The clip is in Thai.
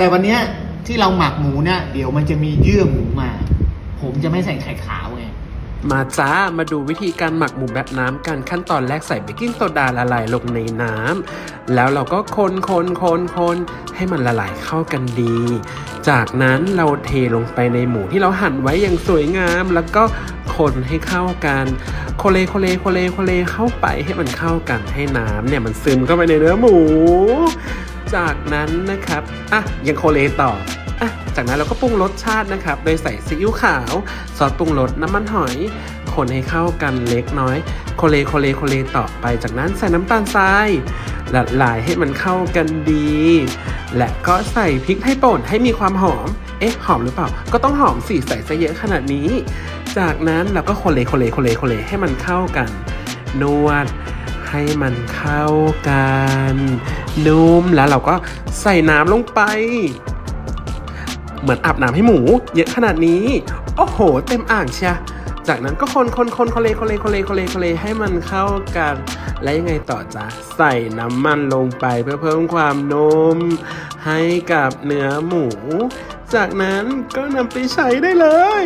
แต่วันเนี้ยที่เราหมักหมูเนี่ยเดี๋ยวมันจะมีเยื่อหมูมา ผมจะไม่ใส่ไข่ขาวไงมาจ้า มาดูวิธีการหมักหมูแบบน้ำกันขั้นตอนแรกใส่เบกกิ้งโซดาละลายลงในน้ำแล้วเราก็คนคนคนคนให้มันละลายเข้ากันดี จากนั้นเราเทลงไปในหมูที่เราหั่นไว้อย่างสวยงาม แล้วก็คนให้เข้ากันโคเลโคเลโคเลโคเลเข้าไปให้มันเข้ากันให้น้ำเนี่ยมันซึมเข้าไปในเนื้อหมู จากนั้นนะครับอะยังโคเลต่ออะจากนั้นเราก็ปรุงรสชาตินะครับ โดยใส่ซีอิ๊วขาว ซอสปรุงรสน้ำมันหอย คนให้เข้ากันเล็กน้อย โคเลโคเลโคเลต่อไป จากนั้นใส่น้ำตาลทรายละลายให้มันเข้ากันดี และก็ใส่พริกไทยป่นให้มีความหอม เอ๊ะ หอมหรือเปล่า ก็ต้องหอมสิใส่ซะเยอะขนาดนี้ จากนั้นเราก็โคเลโคเลโคเลโคเลให้มันเข้ากัน นวดให้มันเข้ากัน นุ่มแล้วเราก็ใส่น้ำลงไป เหมือนอาบน้ำให้หมู เยอะขนาดนี้ โอ้โห เต็มอ่างเชียจากนั้นก็คนคนคนโคเลโคเลโคเลโคเลโคเลให้มันเข้ากัน และยังไงต่อจ๊ะใส่น้ำมันลงไปเพื่อเพิ่มความนุ่มให้กับเนื้อหมู จากนั้นก็นำไปใช้ได้เลย